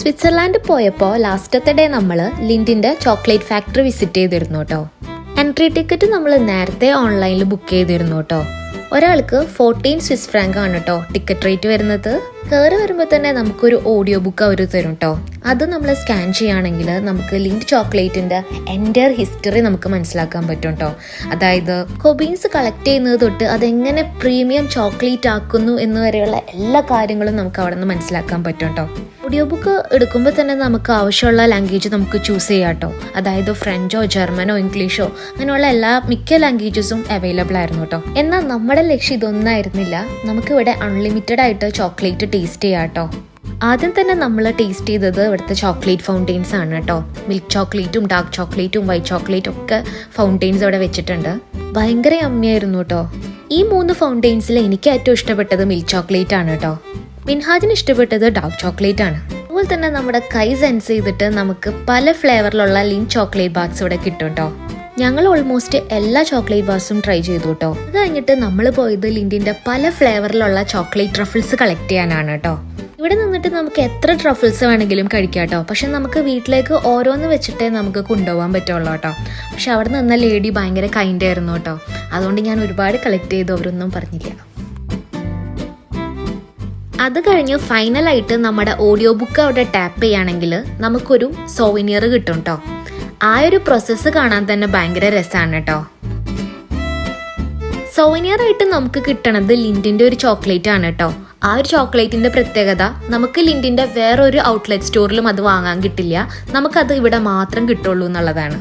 Switzerland പോയപ്പോൾ ലാസ്റ്റത്തെ day നമ്മൾ ലിൻഡിന്റെ ചോക്ലേറ്റ് ഫാക്ടറി വിസിറ്റ് ചെയ്തിരുന്നു കേട്ടോ. എൻട്രി ടിക്കറ്റ് നമ്മൾ നേരത്തെ ഓൺലൈനിൽ ബുക്ക് ചെയ്തിരുന്നു കേട്ടോ. ഒരാൾക്ക് ഫോർട്ടീൻ സ്വിസ് ഫ്രാങ്ക് ആണ് കേട്ടോ ടിക്കറ്റ് റേറ്റ് വരുന്നത്. കയറി വരുമ്പോൾ തന്നെ നമുക്കൊരു ഓഡിയോ ബുക്ക് അവർ തരും കേട്ടോ അത് നമ്മൾ സ്കാൻ ചെയ്യുകയാണെങ്കിൽ നമുക്ക് ലിങ്ക് ചോക്ലേറ്റിന്റെ എന്റെ ഹിസ്റ്ററി നമുക്ക് മനസ്സിലാക്കാൻ പറ്റും കേട്ടോ അതായത് കൊബീൻസ് കളക്ട് ചെയ്യുന്നത് തൊട്ട് അതെങ്ങനെ പ്രീമിയം ചോക്ലേറ്റ് ആക്കുന്നു എന്ന് വരെയുള്ള എല്ലാ കാര്യങ്ങളും നമുക്ക് അവിടെ നിന്ന് മനസ്സിലാക്കാൻ പറ്റും കേട്ടോ ഓഡിയോ ബുക്ക് എടുക്കുമ്പോൾ തന്നെ നമുക്ക് ആവശ്യമുള്ള ലാംഗ്വേജ് നമുക്ക് ചൂസ് ചെയ്യാം കേട്ടോ അതായത് ഫ്രഞ്ചോ ജർമ്മനോ ഇംഗ്ലീഷോ അങ്ങനെയുള്ള എല്ലാ മിക്ക ലാംഗ്വേജസും അവൈലബിൾ ആയിരുന്നു കേട്ടോ എന്നാൽ നമ്മുടെ ലക്ഷ്യം ഇതൊന്നായിരുന്നില്ല. നമുക്കിവിടെ അൺലിമിറ്റഡ് ആയിട്ട് ചോക്ലേറ്റ് ടേസ്റ്റ് ചെയ്യാം കേട്ടോ ആദ്യം തന്നെ നമ്മൾ ടേസ്റ്റ് ചെയ്തത് ഇവിടുത്തെ ചോക്ലേറ്റ് ഫൗണ്ടെയിൻസ് ആണ് കേട്ടോ മിൽക്ക് ചോക്ലേറ്റും ഡാർക്ക് ചോക്ലേറ്റും വൈറ്റ് ചോക്ലേറ്റും ഒക്കെ ഫൗണ്ടെയിൻസ് അവിടെ വെച്ചിട്ടുണ്ട്. ഭയങ്കര അമ്മയായിരുന്നു കേട്ടോ ഈ മൂന്ന് ഫൗണ്ടെയിൻസിൽ എനിക്ക് ഏറ്റവും ഇഷ്ടപ്പെട്ടത് മിൽക്ക് ചോക്ലേറ്റ് ആണ് കേട്ടോ മിൻഹാജിന് ഇഷ്ടപ്പെട്ടത് ഡാർക്ക് ചോക്ലേറ്റ് ആണ്. അതുപോലെ തന്നെ നമ്മുടെ കൈ സെൻസ് ചെയ്തിട്ട് നമുക്ക് പല ഫ്ലേവറിലുള്ള ലിങ്ക് ചോക്ലേറ്റ് ബാഗ്സ് ഇവിടെ കിട്ടും കേട്ടോ ഞങ്ങൾ ഓൾമോസ്റ്റ് എല്ലാ ചോക്ലേറ്റ് ബാർസും ട്രൈ ചെയ്തു കേട്ടോ അത് കഴിഞ്ഞിട്ട് നമ്മൾ പോയത് ലിൻഡിന്റെ പല ഫ്ലേവറിലുള്ള ചോക്ലേറ്റ് ട്രഫിൾസ് കളക്ട് ചെയ്യാനാണ് കേട്ടോ ഇവിടെ നിന്നിട്ട് നമുക്ക് എത്ര ട്രഫിൾസ് വേണമെങ്കിലും കഴിക്കാം കേട്ടോ പക്ഷെ നമുക്ക് വീട്ടിലേക്ക് ഓരോന്ന് വെച്ചിട്ടേ നമുക്ക് കൊണ്ടുപോകാൻ പറ്റുള്ളൂ കേട്ടോ പക്ഷെ അവിടെ നിന്ന ലേഡി ഭയങ്കര കൈൻഡ് ആയിരുന്നു കേട്ടോ അതുകൊണ്ട് ഞാൻ ഒരുപാട് കളക്ട് ചെയ്തു അവരൊന്നും പറഞ്ഞില്ല. അത് കഴിഞ്ഞ് ഫൈനലായിട്ട് നമ്മുടെ ഓഡിയോ ബുക്ക് അവിടെ ടാപ്പ് ചെയ്യുകയാണെങ്കിൽ നമുക്കൊരു സോവിനിയർ കിട്ടും കേട്ടോ ആ ഒരു പ്രോസസ്സ് കാണാൻ തന്നെ ഭയങ്കര രസമാണ് കേട്ടോ സോവനിയർ ആയിട്ട് നമുക്ക് കിട്ടണത് ലിൻഡിന്റെ ഒരു ചോക്ലേറ്റ് ആണ് കേട്ടോ ആ ഒരു ചോക്ലേറ്റിന്റെ പ്രത്യേകത നമുക്ക് ലിൻഡിന്റെ വേറൊരു ഔട്ട്ലെറ്റ് സ്റ്റോറിലും അത് വാങ്ങാൻ കിട്ടില്ല. നമുക്കത് ഇവിടെ മാത്രം കിട്ടുള്ളൂ എന്നുള്ളതാണ്.